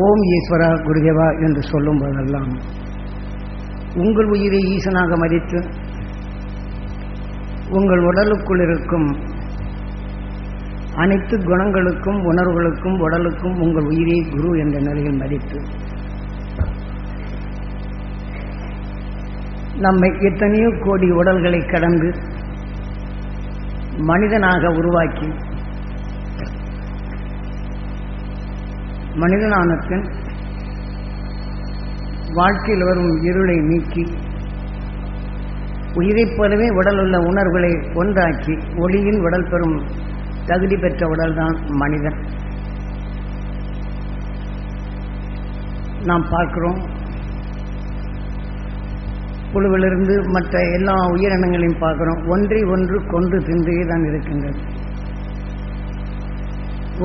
ஓம் ஈஸ்வரா குருதேவா என்று சொல்லும் போதெல்லாம் உங்கள் உயிரை ஈசனாக மதித்து உங்கள் உடலுக்குள் இருக்கும் அனைத்து குணங்களுக்கும் உணர்வுகளுக்கும் உடலுக்கும் உங்கள் உயிரை குரு என்ற நிலையில் மதித்து நம்மை எத்தனையோ கோடி உடல்களை கடந்து மனிதனாக உருவாக்கி மனிதனானத்தன் வாழ்க்கையில் வரும் இருளை நீக்கி உயிரைப் போலவே உடல் உள்ள உணர்வுகளை ஒன்றாக்கி ஒளியின் உடல் பெறும் தகுதி பெற்ற உடல்தான் மனிதன். நாம் பார்க்கிறோம் புழுவிலிருந்து மற்ற எல்லா உயிரினங்களையும் பார்க்கிறோம். ஒன்றை ஒன்று கொண்டு தின்றே தான் இருக்கின்றது.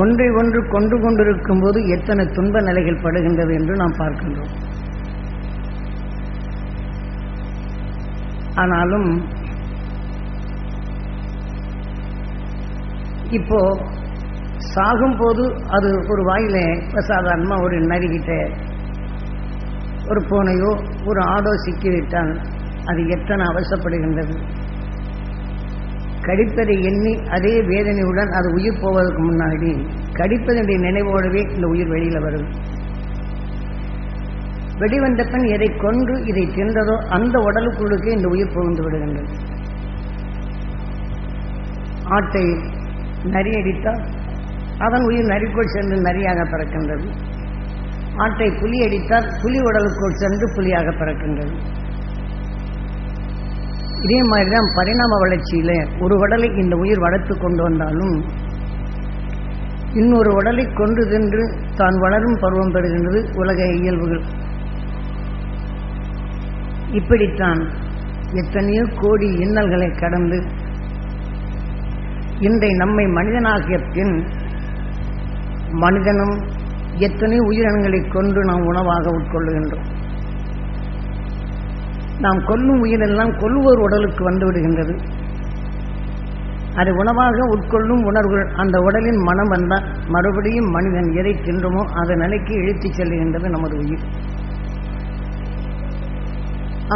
ஒன்றை ஒன்று கொண்டு கொண்டிருக்கும் போது எத்தனை துன்ப நிலைகள் படுகின்றது என்று நாம் பார்க்கின்றோம். ஆனாலும் இப்போ சாகும்போது அது ஒரு வாயில இப்ப சாதாரணமா ஒரு நரிகிட்ட ஒரு பூனையோ ஒரு ஆடோ சிக்கிவிட்டால் அது எத்தனை அவசப்படுகின்றது. கடிப்பதை எண்ணி அதே வேதனையுடன் அது உயிர் போவதற்கு முன்னாடி கடிப்பதனுடைய நினைவோடவே இந்த உயிர் வெளியில வரும் வெடிவந்த பெண் எதை கொன்று இதை தின்றதோ அந்த உடலுக்குள்ளுக்கே இந்த உயிர் புகுந்து விடுகின்றது. ஆட்டை நரி அடித்தால் அதன் உயிர் நரிக்குள் சென்று நரியாக பிறக்கின்றது. ஆட்டை புலி அடித்தால் புலி உடலுக்குள் சென்று புலியாக பிறக்கின்றது. இதே மாதிரிதான் பரிணாம வளர்ச்சியில ஒரு உடலை இந்த உயிர் வளர்த்து கொண்டு வந்தாலும் இன்னொரு உடலை கொண்டு சென்று தான் வளரும் பருவம் பெறுகின்றது உலக இயல்புகள். இப்படித்தான் எத்தனையோ கோடி இன்னல்களை கடந்து இன்றை நம்மை மனிதனாகிய பின் மனிதனும் எத்தனையோ உயிரினங்களை கொண்டு நாம் உணவாக உட்கொள்ளுகின்றோம். நாம் கொல்லும் உயிரெல்லாம் கொல்லுவோர் உடலுக்கு வந்து விடுகின்றது. அது உணவாக உட்கொள்ளும் உணர்வுகள் அந்த உடலின் மனம் வந்தால் மறுபடியும் மனிதன் எதை தின்றுமோ அதை நிலைக்கு இழுத்துச் செல்லுகின்றது நமது உயிர்.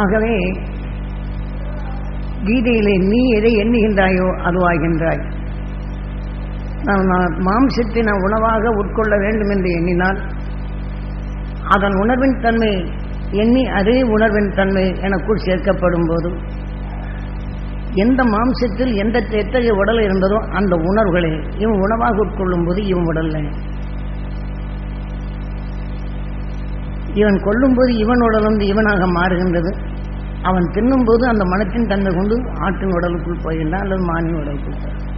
ஆகவே கீதையிலே நீ எதை எண்ணுகின்றாயோ அதுவாகின்றாய் நான் மாம்சத்தை நான் உணவாக உட்கொள்ள வேண்டும் என்று எண்ணினால் அதன் உணர்வின் தன்மை எண்ணி அதே உணர்வின் தன்மை எனக்குள் சேர்க்கப்படும் போது எந்த மாம்சத்தில் எந்த எத்தகைய உடல் இருந்ததோ அந்த உணர்வுகளை இவன் உணவாக உட்கொள்ளும் போது இவன் உடல்ல. இவன் கொள்ளும்போது இவன் உடல் வந்து இவனாக மாறுகின்றது. அவன் தின்னும்போது அந்த மனத்தின் தன்மை கொண்டு ஆட்டின் உடலுக்குள் போகின்றான் அல்லது மானின் உடலுக்குள் போகின்றான்.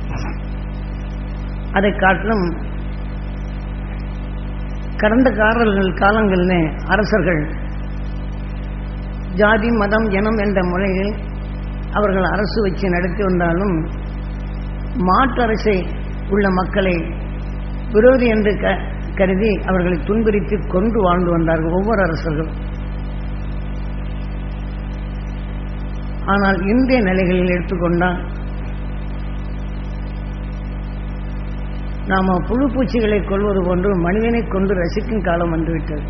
அதை காட்டிலும் கடந்த காலங்கள் காலங்களில் அரசர்கள் ஜாதி மதம் ஜனம் என்ற முறையில் அவர்கள் அரசு வச்சு நடத்தி வந்தாலும் மாற்றரசை உள்ள மக்களை விரோதி என்று க கருதி அவர்களை துன்புறுத்தி கொண்டு வாழ்ந்து வந்தார்கள் ஒவ்வொரு அரசர்களும். ஆனால் இந்திய நிலைகளில் எடுத்துக்கொண்டால் நாம புழு பூச்சிகளை கொள்வது போன்று மனிதனை கொண்டு ரசிக்கும் காலம் வந்துவிட்டது.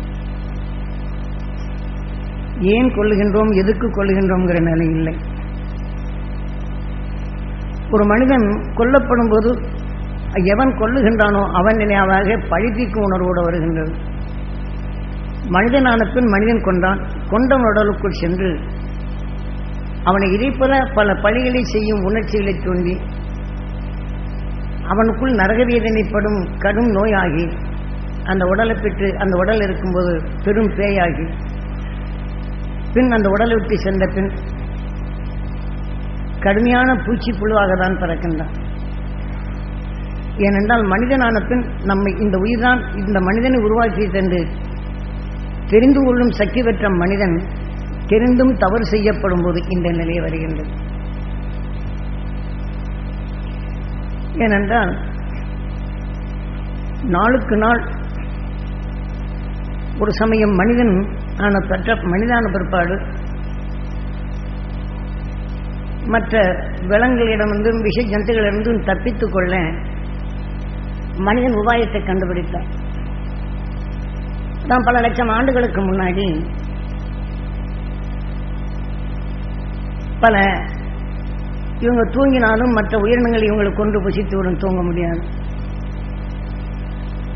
ஏன் கொள்ளுகின்றோம் எதுக்கு கொள்ளுகின்றோம்ங்கிற நிலை இல்லை. ஒரு மனிதன் கொல்லப்படும் போது எவன் கொல்லுகின்றானோ அவன் நினைவாக பழித்தீக்கும் உணர்வோடு வருகின்றது. மனிதனான பின் மனிதன் கொண்டான் கொண்டவன் உடலுக்குள் சென்று அவனை இதைப்போல பல பழிகளை செய்யும் உணர்ச்சிகளை தூண்டி அவனுக்குள் நரகவேதனைப்படும் கடும் நோயாகி அந்த உடலை பெற்று அந்த உடல் இருக்கும்போது பெரும் பேயாகி பின் அந்த உடலை விட்டு சென்ற பின் கடுமையான பூச்சி புழுவாக தான் பிறக்கின்றான். ஏனென்றால் மனிதனான பின் நம்மை இந்த உயிர்தான் இந்த மனிதனை உருவாக்கி தந்து தெரிந்து கொள்ளும் சக்தி பெற்ற மனிதன் தெரிந்தும் தவறு செய்யப்படும் போது இந்த நிலை வருகின்றது. ஏனென்றால் நாளுக்கு நாள் ஒரு சமயம் மனிதன் ஆன பெற்ற மனிதான பிற்பாடு. மற்ற விலங்குகளிடமிருந்தும் விஷ ஜந்துகளிடமிருந்தும் தப்பித்துக் கொள்ள மனிதன் உபாயத்தை கண்டுபிடித்தார் தான் பல லட்சம் ஆண்டுகளுக்கு முன்னாடி பல இவங்க தூங்கினாலும் மற்ற உயிரினங்கள் இவங்களை கொண்டு புசித்துவிடும் தூங்க முடியாது.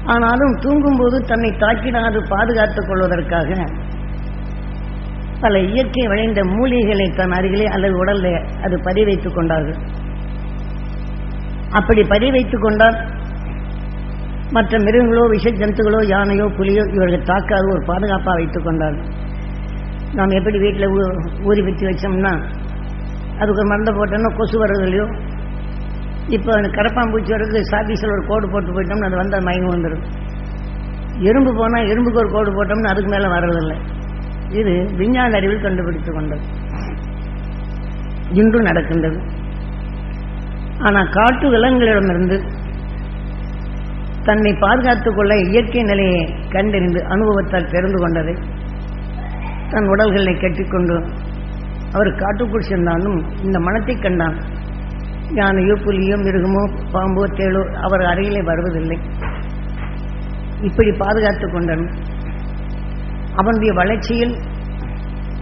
ஆனாலும் தூங்கும்போது தன்னை தாக்கினாது பாதுகாத்துக் கொள்வதற்காக பல இயற்கை விளைந்த மூலிகைகளை தன் அருகிலே அல்லது உடல்ல அது பதிவைத்துக் கொண்டார்கள். அப்படி பதிவைத்துக் கொண்டால் மற்ற மிருகங்களோ விஷ ஜந்துகளோ யானையோ புலியோ இவர்கள் தாக்காது ஒரு பாதுகாப்பாக வைத்துக் கொண்டார்கள் நாம் எப்படி வீட்டில் ஊறி பற்றி வச்சோம்னா அதுக்கு ஒரு மருந்தை போட்டோம்னா கொசு வர்றதுலையோ இப்போ கரப்பாம்பூச்சி வர்றதுக்கு சாபீஸில் ஒரு கோடு போட்டு போயிட்டோம்னா அது வந்து மயங்கி வந்துடும் எறும்பு போனால் எறும்புக்கு ஒரு கோடு போட்டோம்னா அதுக்கு மேலே வர்றதில்லை. இது விஞ்ஞான அறிவில் கண்டுபிடித்துக் கொண்டது. இன்றும் நடக்கின்றது. ஆனால் காட்டு விலங்குகளிடமிருந்து தன்னை பாதுகாத்துக் கொள்ள இயற்கை நிலையை கண்டறிந்து அனுபவத்தால் தெரிந்து கொண்டதை தன் உடல்களை கட்டிக்கொண்டு அவர் காட்டுக்குள் சென்றாலும் இந்த மனத்தை கண்டான். யானையோ புலியோ மிருகமோ பாம்போ தேளோ அவர் அறையிலே வருவதில்லை. இப்படி பாதுகாத்துக் கொண்டான் அவனுடைய வளர்ச்சியில்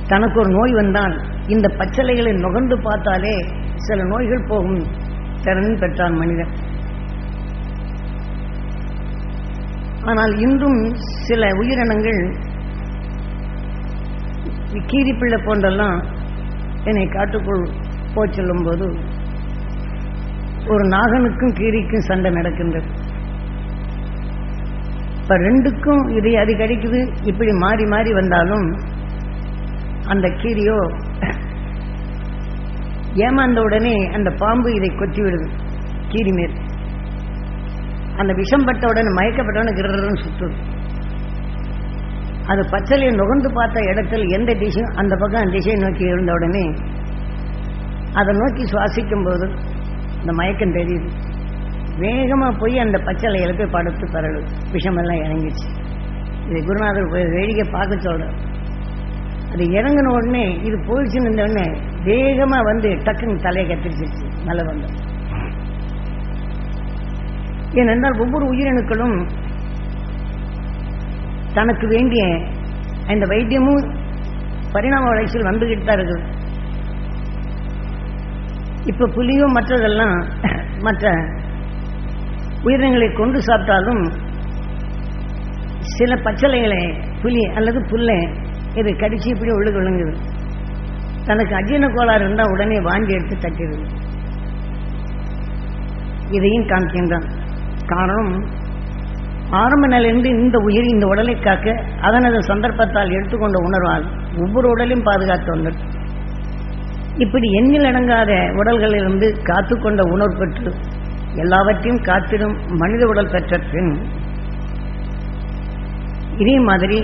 தனக்கு ஒரு நோய் வந்தால் இந்த பச்சளைகளை நுகர்ந்து பார்த்தாலே சில நோய்கள் போகும். திறன் பெற்றான் மனிதன். ஆனால் இன்றும் சில உயிரினங்கள் கீரிப்பிள்ளை போன்றெல்லாம் என்னை காட்டுக்குள் போச்சொல்லும் போது ஒரு நாகனுக்கும் கீரிக்கும் சண்டை நடக்கின்றது. இப்ப ரெண்டுக்கும் இது அது கிடைக்குது இப்படி மாறி மாறி வந்தாலும் அந்த கீரியோ ஏமாந்த உடனே அந்த பாம்பு இதை கொத்தி விடுது கீரி மேல். அந்த விஷம் பட்ட உடனே மயக்கப்பட்டவன கிரன்னு சுத்துது. அது பச்சலையை நுகர்ந்து பார்த்த இடத்தில் எந்த திசையும் அந்த பக்கம் அந்த திசையை நோக்கி இருந்த உடனே அதை நோக்கி சுவாசிக்கும் போது இந்த மயக்கம் தெரியுது. வேகமாக போய் அந்த பச்சளையில போய் படுத்து பரவு விஷமெல்லாம் இறங்கிச்சு இது குருநாதர் போய் வேடிக்கை பார்க்க சொல்ற. அது இறங்கின உடனே இது போயிடுச்சுன்னு இருந்த உடனே வேகமாக வந்து டக்குன்னு தலையை கத்திரிச்சிருச்சு. நல்ல வந்து. ஏனென்றால் ஒவ்வொரு உயிரணுக்களும் தனக்கு வேண்டிய இந்த வைத்தியமும் பரிணாம வளர்ச்சியில் வந்துகிட்டு தான் இருக்குது. இப்ப புலியும் மற்றதெல்லாம் மற்ற உயிரினங்களை கொண்டு சாப்பிட்டாலும் சில பச்சளைகளை புலி அல்லது புல்லை இது கடிச்சு இப்படி உள்ளு விழுங்குது தனக்கு அஜீன கோளாறு இருந்தால் உடனே வாங்கி எடுத்து தட்டிடுது. இதையும் காமிக்கின்றான் காரணம் ஆரம்ப நிலையிலிருந்து இந்த உயிர் இந்த உடலை காக்க அதனது சந்தர்ப்பத்தால் எடுத்துக்கொண்ட உணர்வால் ஒவ்வொரு உடலையும் பாதுகாத்து வந்தது. இப்படி எண்ணில் அடங்காத உடல்களிலிருந்து காத்துக்கொண்ட உணர்வு பெற்று எல்லாவற்றையும் காத்திடும் மனித உடல் பெற்ற பின் இதே மாதிரி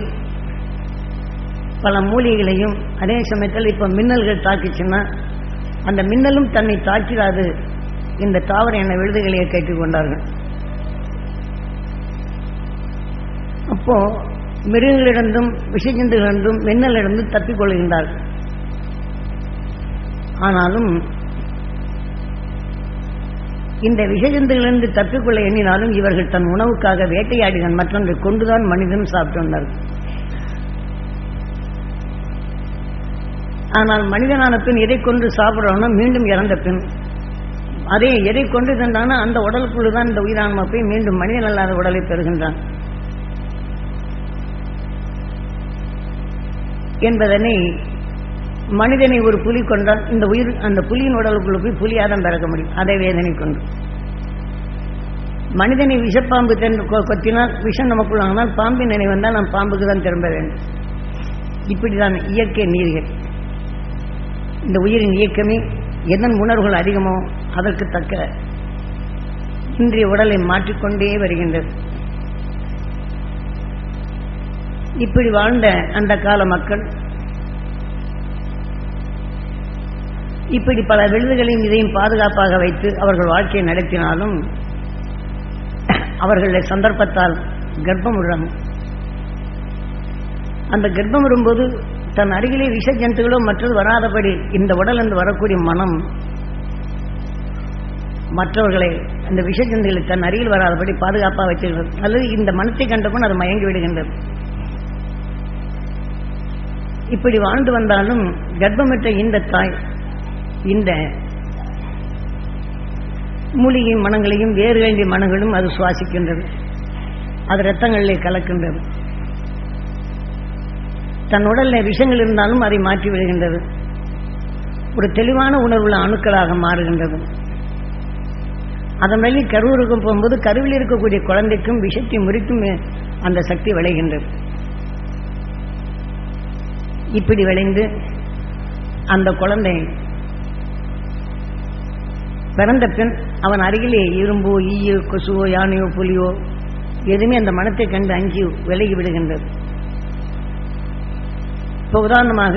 பல மூலிகைகளையும் அதே சமயத்தில் இப்போ மின்னல்கள் தாக்கிச்சுன்னா அந்த மின்னலும் தன்னை தாக்கிடாது இந்த தாவர எண்ண விழுதுகளையே கேட்டுக்கொண்டார்கள் அப்போ மிருகங்களிடந்தும் விஷஜந்துகளிடந்தும் மின்னலிடந்தும் தப்பிக் கொள்கின்றார்கள். ஆனாலும் இந்த விஷஜந்துகளிலிருந்து தப்பிக்கொள்ள எண்ணினாலும் இவர்கள் தன் உணவுக்காக வேட்டையாடினான். மற்றொன்றை கொண்டுதான் மனிதன் சாப்பிட்டு வந்தார் ஆனால் மனிதனான பின் எதை கொண்டு சாப்பிட்றோம்னா மீண்டும் இறந்த பின். அதே எதை கொண்டு தந்தானா அந்த உடலுக்குள்ளே தான் இந்த உயிரான்மா போய் மீண்டும் மனிதன் அல்லாத உடலை பெறுகின்றான். என்பதனை மனிதனை ஒரு புலி கொண்டால் இந்த உயிர் அந்த புலியின் உடலுக்குள்ள போய் புலியாதான் பிறக்க முடியும். அதை வேதனை கொண்டு. மனிதனை விஷப்பாம்பு தென்று கொ- கொத்தினால் விஷம் நமக்குள்ள ஆனால் பாம்பின் நினைவு வந்தால் நாம் பாம்புக்கு தான் திரும்ப வேண்டும். இப்படிதான் இயற்கை நீர்கள். இந்த உயிரின் இயக்கமே எதன் உணர்வுகள் அதிகமோ அதற்கு தக்க இன்றைய உடலை மாற்றிக்கொண்டே வருகின்றது. இப்படி வாழ்ந்த அந்த கால மக்கள் இப்படி பல விருதுகளையும் இதையும் பாதுகாப்பாக வைத்து அவர்கள் வாழ்க்கையை நடத்தினாலும் அவர்களுடைய சந்தர்ப்பத்தால் கர்ப்பம் விடுறாங்க. அந்த கர்ப்பம் வரும்போது தன் அருகிலே விஷ ஜந்துகளோ மற்றது வராதபடி இந்த உடலிருந்து வரக்கூடிய மனம் மற்றவர்களை அந்த விஷ ஜந்துகளை தன் அருகில் வராதபடி பாதுகாப்பாக வச்சிருக்கிறது அல்லது இந்த மனத்தை கண்டபோது அது மயங்கி விடுகின்றது. இப்படி வாழ்ந்து வந்தாலும் கர்ப்பமிட்ட இந்த தாய் இந்த மூலிகை மனங்களையும் வேறு வேண்டிய மனங்களும் அது சுவாசிக்கின்றது. அது இரத்தங்களிலே கலக்கின்றது. தன் உடலில் விஷங்கள் இருந்தாலும் அதை மாற்றி விடுகின்றது. ஒரு தெளிவான உணர்வுள்ள அணுக்களாக மாறுகின்றது. அதன் வழி கருவுருக்கும் போகும்போது கருவில் இருக்கக்கூடிய குழந்தைக்கும் விஷத்தை முறிக்கும் அந்த சக்தி விளைகின்றது. இப்படி விளைந்து அந்த குழந்தை பிறந்த பின் அவன் அருகிலே இரும்போ ஈயோ கொசுவோ யானையோ புலியோ எதுவுமே அந்த மனத்தை கண்டு அஞ்சி விலகி விடுகின்றது. இப்போ உதாரணமாக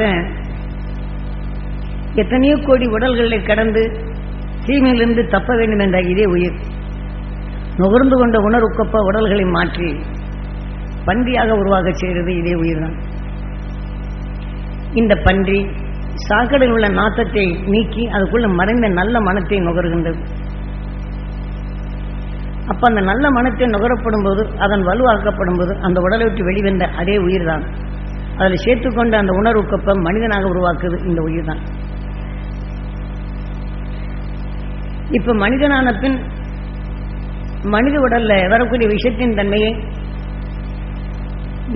எத்தனையோ கோடி உடல்களை கடந்து தீமையிலிருந்து தப்ப வேண்டும் என்ற இதே உயிர். நுகர்ந்து கொண்ட உணர்வுக்கொப்ப உடல்களை மாற்றி பன்றியாக உருவாகச் செய்கிறது இதே உயிர்தான். இந்த பன்றி சாக்கடையில் உள்ள நாத்தத்தை நீக்கி அதுக்குள்ள மறைந்த நல்ல மனத்தை நுகர்கின்றது. அப்ப அந்த நல்ல மனத்தை நுகரப்படும் போது அதன் வலுவாக்கப்படும் போது அந்த உடலை விட்டு வெளிவந்த அதே உயிர் தான் அதில் சேர்த்துக்கொண்ட அந்த உணர்வு கப்பம் மனிதனாக உருவாக்குது இந்த உயிர் தான் இப்ப மனிதனான பின் மனித உடல்ல வரக்கூடிய விஷயத்தின் தன்மையை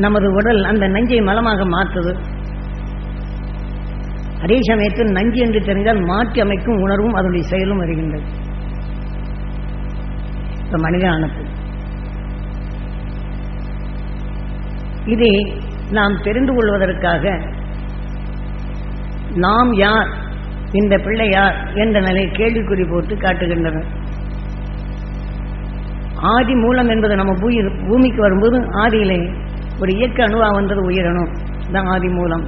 நமது உடல் அந்த நஞ்சை மலமாக மாற்றுது. அதே சமயத்தில் நஞ்சு என்று தெரிந்தால் மாற்றி அமைக்கும் உணர்வும் அதனுடைய செயலும் வருகின்றது. இப்ப மனிதனானது இதை நாம் தெரிந்து கொள்வதற்காக நாம் யார் இந்த பிள்ளை யார் என்ற நிலை கேள்விக்குறி போட்டு காட்டுகின்றனர். ஆதி மூலம் என்பது நம்ம பூமி பூமிக்கு வரும்போது ஆதியிலே ஒரு இயக்க அணுவா வந்தது உயிரணு தான் ஆதி மூலம்.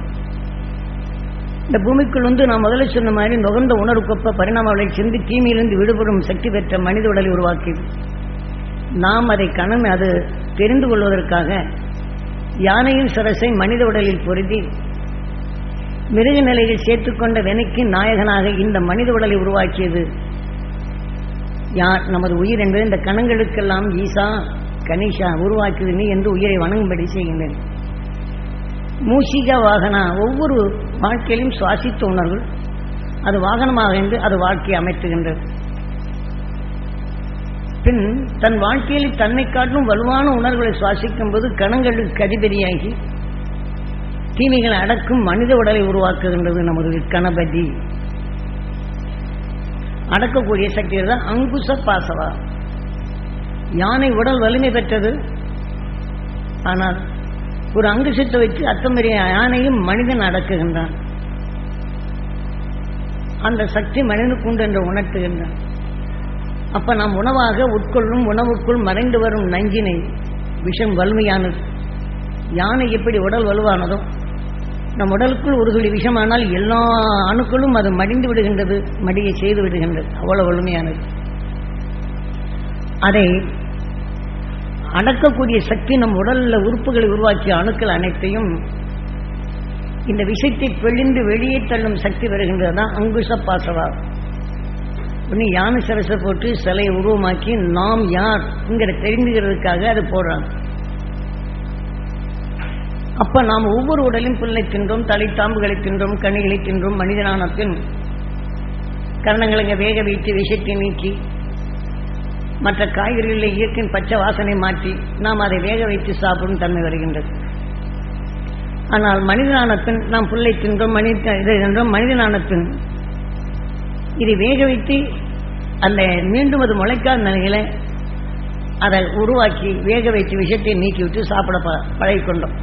இந்த பூமிக்குள் வந்து நான் முதல்ல சொன்ன மாதிரி நுகர்ந்த உணர்வுக்கொப்ப குப்பரிணாமவளை சென்று தீமையிலிருந்து விடுபடும் சக்தி பெற்ற மனித உடலை உருவாக்கியது நாம் அதை கணம் அது தெரிந்து கொள்வதற்காக யானையின் சரசை மனித உடலில் பொருதி மிருக நிலையில் சேர்த்துக்கொண்ட வெனைக்கு நாயகனாக இந்த மனித உடலை உருவாக்கியது யார்? நமது உயிர் என்பது இந்த கணங்களுக்கெல்லாம் ஈசா கணேஷா உருவாக்கியது நீ என்று உயிரை வணங்கும்படி செய்கின்றேன். மூஷிகா வாகனா ஒவ்வொரு வாழ்க்கையிலும் சுவாசித்த உணர்வு. அது வாகனமாக இருந்து அது வாழ்க்கையை அமைத்துகின்றது. பின் தன் வாழ்க்கையில் தன்னை காட்டும் வலுவான உணர்வுகளை சுவாசிக்கும் போது கணங்களுக்கு அதிபதியாகி தீமைகளை அடக்கும் மனித உடலை உருவாக்குகின்றது நமது கணபதி. அடக்கக்கூடிய சக்தி தான் அங்குச பாசவா. யானை உடல் வலிமை பெற்றது. ஆனால் ஒரு அங்குசத்தை வச்சு அத்தமரிய யானையும் மனிதன் அடக்குகின்றான். அந்த சக்தி மனிதனுக்கு உண்டு என்று உணர்த்துகின்றான். அப்ப நாம் உணவாக உட்கொள்ளும் உணவுக்குள் மறைந்து வரும் நஞ்சினை விஷம் வலிமையானது. யானை எப்படி உடல் வலுவானதோ நம் உடலுக்குள் ஒரு துளி விஷமானால் எல்லா அணுக்களும் அது மடிந்து விடுகின்றது மடியை செய்து விடுகின்றது. அவ்வளவு வலிமையானது. அதை அடக்கக்கூடிய சக்தி நம் உடலில் உறுப்புகளை உருவாக்கிய அணுக்கள் அனைத்தையும் இந்த விஷயத்தை பெழிந்து வெளியே தள்ளும் சக்தி வருகின்றது தான் அங்குச பாசவா ஒன்று யானை சரசை போட்டு சிலையை உருவமாக்கி நாம் யார் என்கிற தெரிந்துகிறதுக்காக அது போடுறாங்க. அப்ப நாம் ஒவ்வொரு உடலும் புல்லை தின்றோம் தலைத்தாம்புகளை தின்றோம் கனிகளை தின்றோம் மனிதனான பின் கரணங்களை வேக வைத்து விஷத்தை நீக்கி மற்ற காய்கறிகளில் இயற்கையின் பச்சை வாசனை மாற்றி நாம் அதை வேக வைத்து சாப்பிடும் தன்மை வருகின்றது. ஆனால் மனிதனான பின் நாம் புல்லை தின்றோம் மனித இதை தின்றோம் மனிதனான பின் இதை வேக வைத்து அந்த மீண்டும் அது முளைக்காத நிலையில அதை உருவாக்கி வேக வைத்து விஷத்தை நீக்கிவிட்டு சாப்பிட ப பழகிக்கொண்டோம்.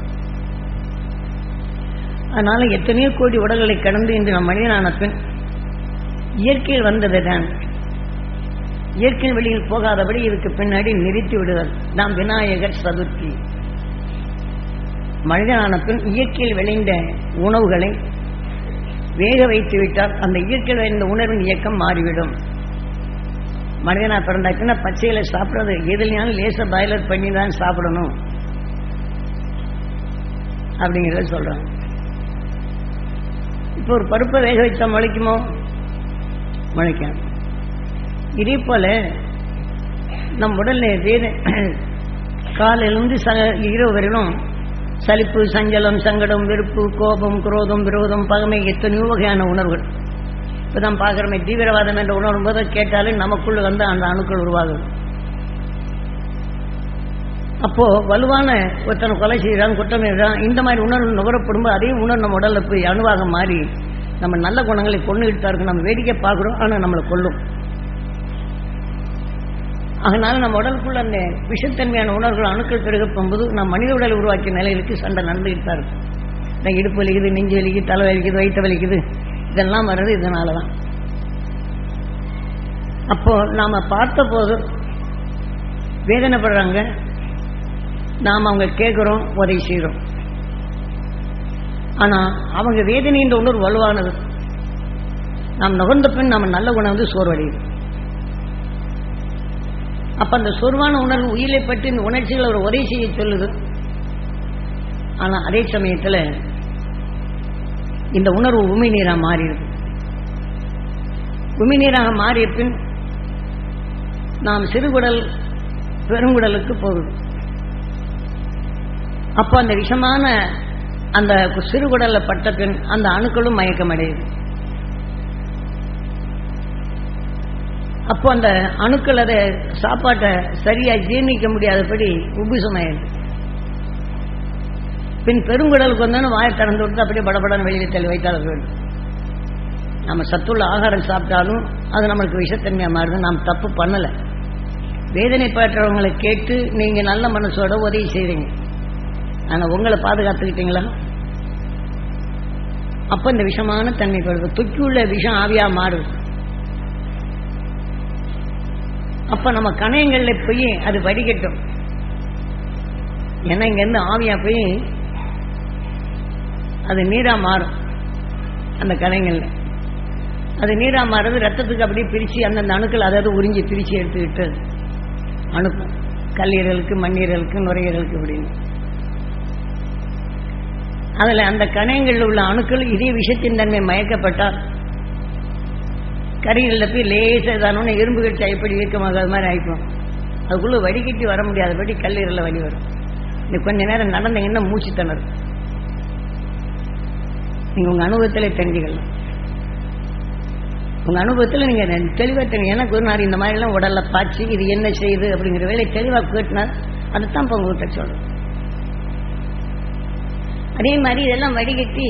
அதனால எத்தனையோ கோடி உடல்களை கடந்து இன்று நம் மனிதனான பின் இயற்கையில் வந்தது தான் இயற்கை வெளியில் போகாதபடி இதுக்கு பின்னாடி நிறுத்தி விடுதல். நாம் விநாயகர் சதுர்த்தி. மனிதனான பின் இயற்கையில் விளைந்த உணவுகளை வேக வைத்து விட்டால் அந்த இயற்கையில் விளைந்த உணர்வின் இயக்கம் மாறிவிடும். மனிதனா பிறந்தாச்சுன்னா பச்சையில சாப்பிட்றது எதுலையாலும் லேச பாய்லர் பண்ணி தான் சாப்பிடணும். அப்படிங்கிறத சொல்றாங்க. இப்போ ஒரு பருப்பை வேக வச்சா முளைக்குமோ? முளைக்கும் இதே போல நம் உடல்ல வேத காலையிலிருந்து ச இரவு வரையிலும் சலிப்பு சஞ்சலம் சங்கடம் வெறுப்பு கோபம் குரோதம் விரோதம் பகமை எத்தனையோ வகையான உணர்வுகள். இப்பதான் பார்க்குறமே தீவிரவாதம் என்ற உணரும் போது கேட்டாலே நமக்குள்ள வந்து அந்த அணுக்கள் உருவாகுது. அப்போ வலுவான ஒருத்தனை கொலை செய்கிறான் குற்றம் செய்கிறான் இந்த மாதிரி உணர்வு நுகரப்படும்போது அதே உணர்வு நம்ம உடல்ல போய் அணுவாக மாறி நம்ம நல்ல குணங்களை கொண்டுகிட்டு தான் இருக்கு நம்ம வேடிக்கை பார்க்குறோம் ஆனால் நம்மளை கொல்லும். அதனால நம்ம உடலுக்குள்ள அந்த விஷத்தன்மையான உணர்வுகள் அணுக்கள் பெருக போகும்போது நம்ம மனித உடல் உருவாக்கிய நிலைகளுக்கு சண்டை நடந்துகிட்டு தான் இருக்கும். இந்த இடுப்பு வலிக்குது நெஞ்சு வலிக்குது தலை வலிக்குது வயிற்று வலிக்குது. இதெல்லாம் வர்றது இதனால தான் அப்போ நாம பார்த்த போது வேதனைப்படுறாங்க. நாம் அவங்க கேட்குறோம் உதவி செய்கிறோம். ஆனால் அவங்க வேதனைன்ற உணர்வு வலுவானது. நாம் நுகர்ந்த பின் நம்ம நல்ல குணம் வந்து சோர்வடையுது. அப்ப அந்த சொர்வான உணர்வு உயிரை பற்றி இந்த உணர்ச்சிகளை ஒரு உதவி செய்ய சொல்லுது. ஆனா அதே சமயத்துல இந்த உணர்வு உமி நீரா மாறிடுது. உமி நீராக மாறிய பின் நாம் சிறுகுடல் பெருங்குடலுக்கு போகுது. அப்போ அந்த விஷமான அந்த சிறுகுடல்ல பட்ட பின் அந்த அணுக்களும் மயக்கம் அடையுது அப்போ அந்த அணுக்கள் அதை சாப்பாட்டை சரியாக ஜீர்ணிக்க முடியாதபடி உபுசமாயிடுது பின் பெருங்குடலுக்கு வந்தோன்னு வாயை திறந்து விட்டு அப்படியே படபடன்னு வெளியில் தள்ளி வைத்தால் வேண்டும் நம்ம சத்துள்ள ஆகாரம் சாப்பிட்டாலும் அது நம்மளுக்கு விஷத்தன்மையாக மாறுது. நாம் தப்பு பண்ணலை. வேதனை வேதனைப்பட்டவங்களை கேட்டு நீங்கள் நல்ல மனசோட உதவி செய்வீங்க ஆனால் உங்களை பாதுகாத்துக்கிட்டீங்களா? அப்போ இந்த விஷமான தன்மை படுது துக்கி உள்ள விஷம் ஆவியா மாறுது. அப்ப நம்ம கணையங்கள்ல போய் அது வடிகட்டும். ஏன்னா இங்க இருந்து ஆவியா போய் அது நீரா மாறும் அந்த கணைங்கள்ல அது நீரா மாறுறது ரத்தத்துக்கு அப்படியே பிரிச்சு அந்தந்த அணுக்கள் அதாவது உறிஞ்சி பிரிச்சு எடுத்துக்கிட்டு அனுப்பும் கல்லீரலுக்கு மண்ணீரலுக்கு நுரையீரலுக்கு அப்படின்னு. அதுல அந்த கணையங்களில் உள்ள அணுக்கள் இதே விஷத்தின் தன்மை மயக்கப்பட்டால் கரையில் போய் லேசாக இதானோன்னு இரும்பு கட்சி எப்படி இயக்கமாகாத மாதிரி ஆயிப்போம். அதுக்குள்ளே வடிகட்டி வர முடியாதபடி கல்லீரலில் வலி வரும். நீ கொஞ்ச நேரம் நடந்தீங்கன்னா மூச்சு திணறும். நீங்க உங்க அனுபவத்தில் தெரிஞ்சுக்கலாம் உங்க அனுபவத்தில் நீங்க தெளிவாக தெரியும் ஏன்னா குருநார் நாள் இந்த மாதிரி எல்லாம் பாய்ச்சி இது என்ன செய்யுது அப்படிங்கிற வேலையை தெளிவாக கேட்டினார் அதுதான் இப்போ உங்ககிட்ட சொல்றேன். அதே மாதிரி இதெல்லாம் வடிகட்டி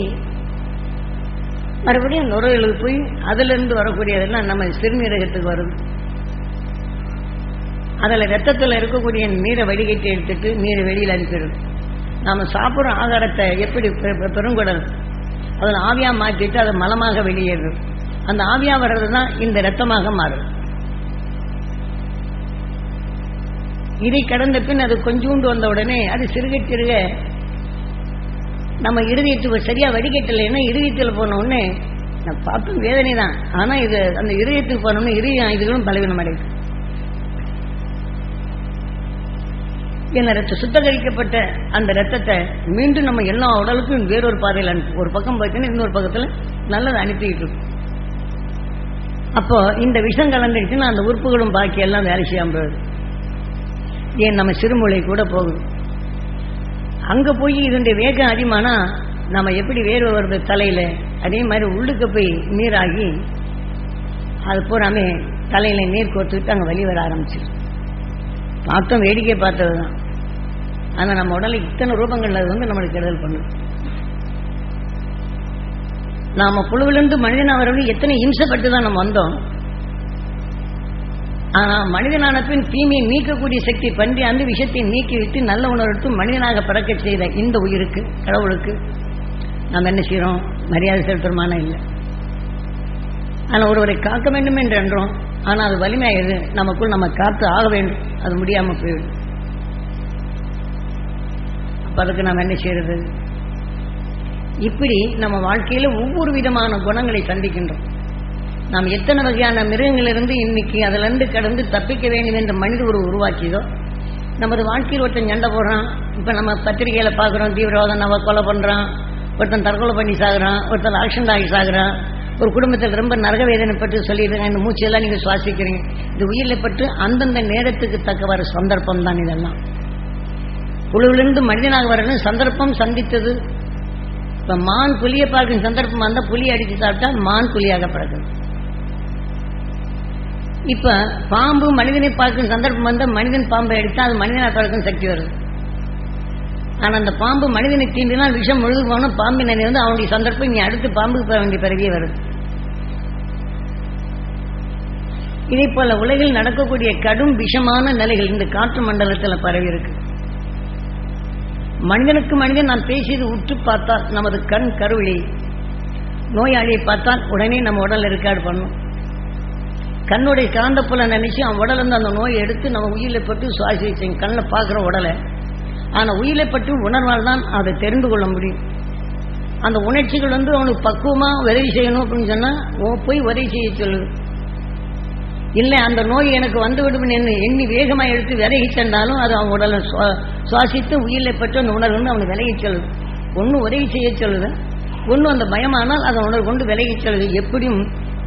மறுபடியும் நுரையீரலுக்கு போய் அதிலிருந்து வரக்கூடியதெல்லாம் நம்ம சிறுநீரகத்துக்கு வருது. அதில் ரத்தத்தில் இருக்கக்கூடிய நீரை வடிகட்டி எடுத்துட்டு நீரை வெளியில் அனுப்பிடுது. நாம் சாப்பிட்ற ஆகாரத்தை எப்படி பெ- அதில் ஆவியாக மாற்றிட்டு அதை மலமாக வெளியேறுது அந்த ஆவியா வர்றது தான் இந்த ரத்தமாக மாறும் இதை கடந்த பின் அது கொஞ்சூண்டு வந்த உடனே அது சிறுக சிறுக நம்ம இருதயத்துக்கு சரியா வடிகட்டலைன்னா இருதயத்தில் போனோடனே நான் பார்த்தும் வேதனை தான் ஆனா இது அந்த இருதயத்துக்கு போனோம்னா இருதய ஆயுதங்களும் பலவீனம் அடையுது. என்ன ரத்த சுத்தகரிக்கப்பட்ட அந்த ரத்தத்தை மீண்டும் நம்ம எல்லா உடலுக்கும் வேறொரு பாதையில் அனுப்பி ஒரு பக்கம் பார்த்தீங்கன்னா இன்னொரு பக்கத்தில் நல்லது அனுப்பிக்கிட்டு இருக்கும். அப்போ இந்த விஷம் கலந்துடுச்சுன்னா அந்த உறுப்புகளும் பாக்கி எல்லாம் வேலை செய்யாம போயிடுது ஏன் நம்ம சிறுமொழி கூட போகுது. அங்க போய் இதனுடைய வேகம் அதிகமானா நம்ம எப்படி வேர்வை வருது தலையில? அதே மாதிரி உள்ளுக்கு போய் நீராகி அது பூராமே தலையில நீர் கோர்த்துக்கிட்டு அங்க வழி வர ஆரம்பிச்சிடும் பார்த்தோம் வேடிக்கை பார்த்தது தான் ஆனா நம்ம உடல இத்தனை ரூபங்கள்ல அது வந்து நம்மளுக்கு கெடுதல் பண்ணும். நாம புழுவிலிருந்து மனிதன் வரவங்க எத்தனை இம்சப்பட்டு தான் நம்ம வந்தோம். ஆனா மனிதனான பின் தீமையை நீக்கக்கூடிய சக்தி பன்றி அந்த விஷயத்தை நீக்கிவிட்டு நல்ல உணர்வு மனிதனாக பிறக்க செய்த இந்த உயிருக்கு கடவுளுக்கு நாம் என்ன செய்யறோம் மரியாதை செலுத்துறமான இல்லை? ஆனா ஒருவரை காக்க வேண்டும் என்று என்றோம். ஆனா அது வலிமையாகிறது நமக்குள் நம்ம காத்து ஆக வேண்டும். அது முடியாம போயிடும் அப்ப அதுக்கு நாம் என்ன செய்யறது இப்படி நம்ம வாழ்க்கையில ஒவ்வொரு விதமான குணங்களை சந்திக்கின்றோம். நாம் எத்தனை வகையான மிருகங்களிலிருந்து இன்னைக்கு அதிலிருந்து கடந்து தப்பிக்க வேண்டும் என்ற மனித ஒரு உருவாக்கியதோ நமது வாழ்க்கையில் ஒருத்தன் சண்டை போடுறான் இப்போ நம்ம பத்திரிகையில் பார்க்குறோம் தீவிரவாதம் நம்ம கொலை பண்ணுறான் ஒருத்தன் தற்கொலை பண்ணி சாகுறான் ஒருத்தன் ஆக்சிடென்ட் ஆகி சாகுறான் ஒரு குடும்பத்தில் ரொம்ப நரக வேதனை பற்றி சொல்லிடுறாங்க இந்த மூச்செல்லாம் நீங்கள் சுவாசிக்கிறீங்க. இது உயிரில் பட்டு அந்தந்த நேரத்துக்கு தக்க வர சந்தர்ப்பம் தான் இதெல்லாம். புழுவிலிருந்து மனிதனாக வரணும் சந்தர்ப்பம் சந்தித்தது. இப்போ மான் புலியை பார்க்கும் சந்தர்ப்பம் வந்தால் புலி அடித்து சாப்பிட்டா மான் புலியாக பிறகுது இப்ப பாம்பு மனிதனை பார்க்கும் சந்தர்ப்பம் வந்து மனிதன் பாம்பை எடுத்தா அது மனிதனை பிறக்கும் சக்தி வருது ஆனா அந்த பாம்பு மனிதனை தீண்டினால் விஷம் முழுது போனோம் பாம்பு நினை வந்து அவனுடைய சந்தர்ப்பம் இங்க அடுத்து பாம்புக்கு பெற வேண்டிய பிறகே வருது இதே போல உலகில் நடக்கக்கூடிய கடும் விஷமான நிலைகள் இந்த காற்று மண்டலத்தில் பரவி இருக்கு. மனிதனுக்கு மனிதன் நான் பேசியது உற்று பார்த்தால் நமது கண் கருவிழி. நோயாளியை பார்த்தால் உடனே நம்ம உடல் ரெக்கார்டு பண்ணும். கண்ணுடைய காந்த புல நினைச்சு அவன் உடல் இருந்து அந்த நோயை எடுத்து நம்ம உயிரை பட்டு சுவாசி கண்ணில் பார்க்குற உடலை. ஆனால் உயிரை பற்றி உணர்வால் தான் அதை தெரிந்து கொள்ள முடியும். அந்த உணர்ச்சிகள் வந்து அவனுக்கு பக்குவமாக உதவி செய்யணும் அப்படின்னு சொன்னால் ஓ போய் உதவி செய்ய சொல்லுது இல்லை அந்த நோய் எனக்கு வந்து விடும் எண்ணி வேகமாக எடுத்து விலகி சென்றாலும் அது அவன் உடலை சுவா- சுவாசித்து உயிரை பற்றி அந்த உணர்வு வந்து அவனுக்கு விலகி சொல்லுது ஒன்று உதவி செய்ய சொல்லுது ஒன்று அந்த பயமானால் அதை உணர்வு கொண்டு விலகி சொல்லுது எப்படியும்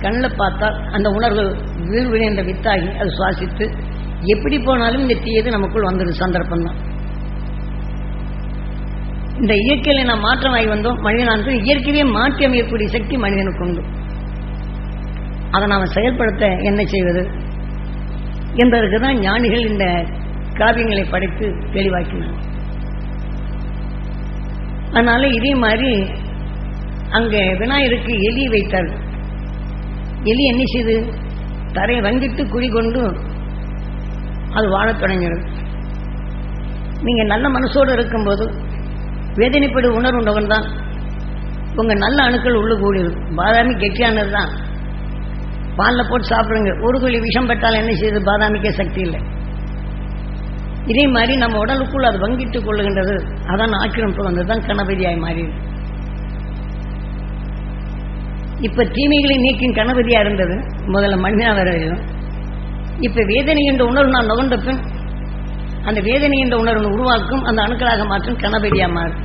கண்ணில் பார்த்தால் அந்த உணர்வு வீழ்வினை என்ற வித்தாகி அது சுவாசித்து எப்படி போனாலும் இந்த தீயது நமக்குள் வந்துடும் சந்தர்ப்பம் தான் இந்த இயற்கையில நாம் மாற்றமாகி வந்தோம். மனிதனானது இயற்கையே மாற்றி அமையக்கூடிய சக்தி மனிதனுக்கு உண்டு. அதை நாம் செயல்படுத்த என்ன செய்வது? என்பதற்கு தான் ஞானிகள் இந்த காவியங்களை படைத்து தெளிவாக்கினார். அதனால இதே மாதிரி அங்கே விநாயகருக்கு எலி வைத்தார் எலி என்ன செய்து? தரையை வங்கிட்டு குழி அது வாழத் தொடங்கினது நீங்கள் நல்ல மனசோடு இருக்கும்போது வேதனைப்படு உணர்வுண்டவன் தான் உங்கள் நல்ல அணுக்கள் உள்ள கூடியது பாதாமி கெட்டியானது தான். பாலில் போட்டு சாப்பிடுங்க. ஒரு துளி விஷம் பட்டால் என்ன செய்யுது பாதாமிக்கே சக்தி இல்லை. இதே மாதிரி நம்ம உடலுக்குள் அது வங்கிட்டுக் கொள்ளுகின்றது. அதான் ஆக்கிரமிப்பு வந்தது தான் கணபதியாய் மாறியது. இப்ப தீமைகளை நீக்கும் கணபதியா இருந்தது. முதல்ல மனிதனா வரையும் இப்ப வேதனை என்ற உணர்வு நான் நுகர்ந்த பின் அந்த வேதனை என்ற உணர்வு உருவாக்கும் அந்த அணுக்களாக மாற்றும் கணபதியா மாறும்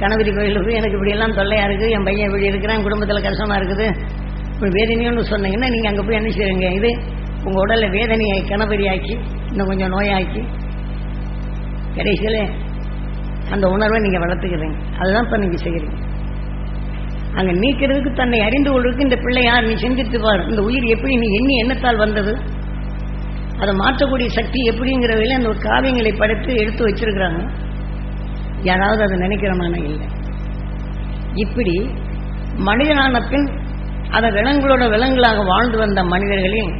கணபதி கோயிலுக்கு எனக்கு இப்படி எல்லாம் தொல்லையா இருக்கு என் பையன் இப்படி இருக்கிறான் குடும்பத்துல கஷ்டமா இருக்குது. இப்படி வேதனையோன்னு சொன்னீங்கன்னா நீங்க அங்க போய் என்ன செய்யுங்க இது உங்க உடல்ல வேதனையை கணபதியாக்கி இன்னும் கொஞ்சம் நோயாக்கி கடைசியில அந்த உணர்வை நீங்க வளர்த்துக்கிறீங்க. அதுதான் இப்ப நீங்க செய்கிறீங்க அங்க நீக்கிறதுக்கு தன்னை அறிந்து கொள்வதற்கு இந்த பிள்ளை யார்? நீ சிந்தித்து பார் இந்த உயிர் எப்படி நீ எண்ணி எண்ணத்தால் வந்தது? அதை மாற்றக்கூடிய சக்தி எப்படிங்கிறதுல அந்த ஒரு காவியங்களை படைத்து எடுத்து வச்சிருக்கிறாங்க. யாராவது அதை நினைக்கிறமான இல்லை. இப்படி மனிதனான பின் அதை விலங்குகளோட விலங்குகளாக வாழ்ந்து வந்த மனிதர்களையும்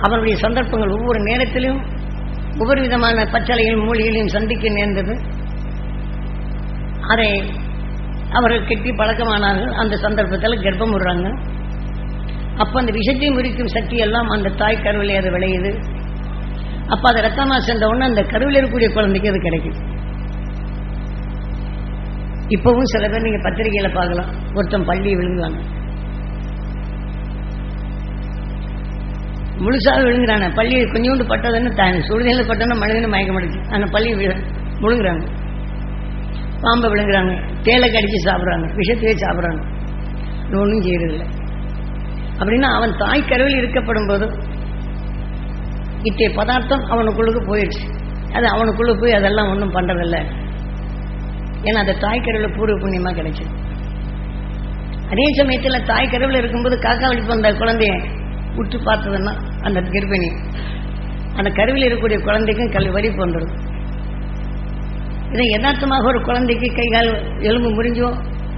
அவருடைய சந்தர்ப்பங்கள் ஒவ்வொரு நேரத்திலும் ஒவ்வொரு விதமான பச்சளையும் மூலிகளையும் சந்திக்க நேர்ந்தது. அதை அவர்கள் கெட்டி பழக்கமானார்கள். அந்த சந்தர்ப்பத்தில் கர்ப்பம் விடுறாங்க. அப்போ அந்த விஷத்தை முறிக்கும் சக்தி எல்லாம் அந்த தாய் கருவிலே அது விளையுது. அப்போ அது ரத்தமாக சென்ற உடனே அந்த கருவில் இருக்கக்கூடிய குழந்தைக்கு அது கிடைக்கும். இப்பவும் சில பேர் நீங்க பத்திரிகையில பார்க்கலாம். ஒருத்தன் பள்ளி விழுங்குவாங்க முழுசாக விழுங்குறாங்க பள்ளி கொஞ்சோண்டு பட்டதுன்னு தான் சுடுதலில் பட்டோன்னா மனிதனை மயக்க முடிச்சு அந்த பள்ளி விழு- முழுங்குறாங்க. பாம்பை விழுங்குறாங்க. தேலை கடிச்சு சாப்பிட்றாங்க. விஷத்தையே சாப்பிட்றாங்க. இது ஒன்றும் செய்யறதில்லை. அப்படின்னா அவன் தாய் கருவில் இருக்கப்படும் போது இத்தகைய பதார்த்தம் அவனுக்குள்ளுக்கு போயிடுச்சு. அது அவனுக்குள்ளே போய் அதெல்லாம் ஒன்றும் பண்ணுறதில்ல ஏன்னா அந்த தாய் கருவில் பூர்வ புண்ணியமாக கிடைச்சிது. அதே சமயத்தில் தாய் கருவில் இருக்கும்போது காக்கா வலிப்பு வந்த குழந்தைய உற்று பார்த்ததுன்னா அந்த கர்ப்பிணி. அந்த கருவில் இருக்கக்கூடிய குழந்தைக்கும் கல் வலிப்பு வந்துடும் இதை யதார்த்தமாக ஒரு குழந்தைக்கு கை கால் எலும்பு முறிஞ்சோ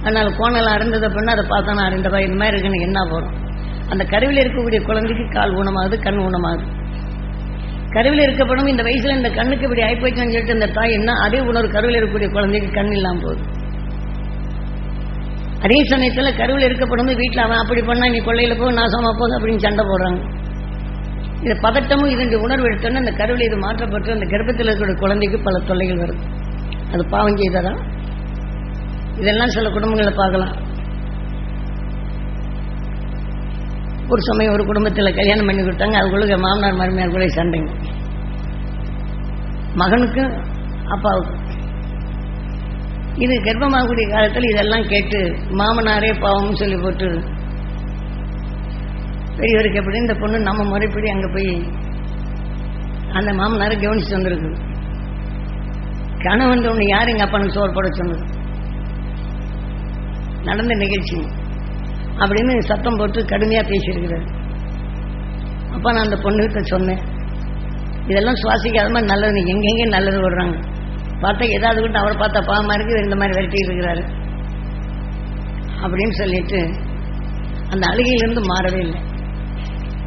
அதனால் கோணலாக அருந்தது அப்படின்னா அதை பார்த்தோன்னா அறிந்தவா இந்த மாதிரி இருக்குன்னு என்ன போகிறோம் அந்த கருவில் இருக்கக்கூடிய குழந்தைக்கு கால் ஊனமாகுது கண் ஊனமாகுது. கருவில் இருக்கப்படும் இந்த வயசுல இந்த கண்ணுக்கு இப்படி ஆய்ப்போச்சுன்னு சொல்லிட்டு இந்த தாய் என்ன? அதே உணர்வு கருவில் இருக்கக்கூடிய குழந்தைக்கு கண் இல்லாமல் போகுது. அதே சமயத்துல கருவில் இருக்கப்படும் வீட்டில் அவன் அப்படி பண்ணா நீ கொள்ளையில போ நாசமாக போகுது அப்படின்னு சண்டை போடுறாங்க. இது பதட்டமும் இதனுடைய உணர்வு எடுத்தோன்னே அந்த கருவில் இது மாற்றப்பட்டு அந்த கர்ப்பத்தில் இருக்கக்கூடிய குழந்தைக்கு பல தொல்லைகள் வருது. அது பாவம் செய்ததான் இதெல்லாம் சில குடும்பங்களை பார்க்கலாம். ஒரு சமயம் ஒரு குடும்பத்தில் கல்யாணம் பண்ணி கொடுத்தாங்க அதுக்குள்ள மாமனார் மருமையார் கூட சண்டைங்க. மகனுக்கும் அப்பாவுக்கும். இது கர்ப்பமாகக்கூடிய காலத்தில் இதெல்லாம் கேட்டு மாமனாரே பாவம்னு சொல்லி போட்டு பெரியவருக்கு எப்படி இந்த பொண்ணு நம்ம முறைப்படி அங்கே போய் அந்த மாமனாரை கவனிச்சு வந்திருக்கு. கணவன் ஒன்று யார் எங்க அப்பனுக்கு சோறு போட சொன்னது? நடந்த நிகழ்ச்சி. அப்படின்னு சத்தம் போட்டு கடுமையா பேசியிருக்கிறார். அப்ப நான் அந்த பொண்ணுகிட்ட சொன்னேன். இதெல்லாம் சுவாசிக்காத மாதிரி நல்லது எங்கெங்கே நல்லது விடுறாங்க. பார்த்தா ஏதாவது கூட அவரை பார்த்தா பாவமா இருக்கு இந்த மாதிரி விரட்டிட்டு இருக்கிறாரு. அப்படின்னு சொல்லிட்டு அந்த அழுகையிலிருந்து மாறவே இல்லை.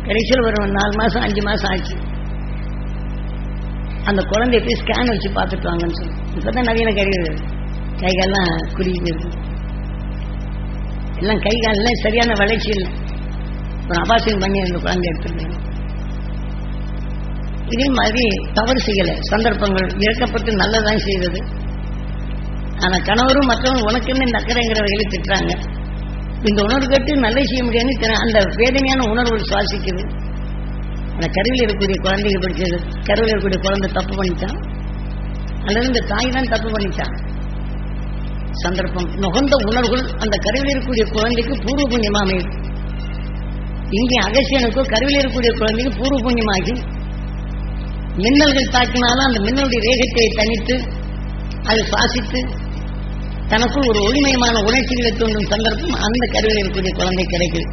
கடைசியில் ஒரு நாலு மாசம் அஞ்சு மாசம் ஆச்சு. அந்த குழந்தைய போய் ஸ்கேன் வச்சு பார்த்துட்டு வாங்கன்னு சொல்லி. இப்பதான் நவீன கருவி கை கால்லாம் குறுகிட்டு இருக்கு எல்லாம் கை கால்லாம் சரியான வளர்ச்சி இல்லை. ஒரு அபாசியம் பண்ணி அந்த குழந்தை எடுத்துருந்தேன் இதே மாதிரி தவறு செய்யலை. சந்தர்ப்பங்கள் இறக்கப்பட்டு நல்லதான் செய்தது. ஆனா கணவரும் மற்றவங்க உனக்குன்னு இந்த அக்கறைங்கிற வகையில் திட்டுறாங்க. இந்த உணர்வு கேட்டு நல்ல செய்ய முடியாதுன்னு தெரி- அந்த வேதனையான உணர்வு சுவாசிக்குது. அந்த கருவில் இருக்கக்கூடிய குழந்தைகள் படிச்சது கருவில் இருக்கக்கூடிய குழந்தை தப்பு பண்ணிட்டான் அல்லது இந்த தாய் தான் தப்பு பண்ணிட்டான் சந்தர்ப்பம். நுகர்ந்த உணர்வுகள் அந்த கருவில் இருக்கக்கூடிய குழந்தைக்கு பூர்வ புண்ணியமா அமையும் இங்கே அகசியனுக்கோ கருவில் இருக்கக்கூடிய குழந்தைக்கு பூர்வ புண்ணியமாகி மின்னல்கள் தாக்கினாலும் அந்த மின்னலுடைய வேகத்தை தனித்து அது சுவாசித்து தனக்குள் ஒரு ஒளிமயமான உணர்ச்சிகளை தூண்டும் சந்தர்ப்பம் அந்த கருவில் இருக்கக்கூடிய குழந்தை கிடைக்குது.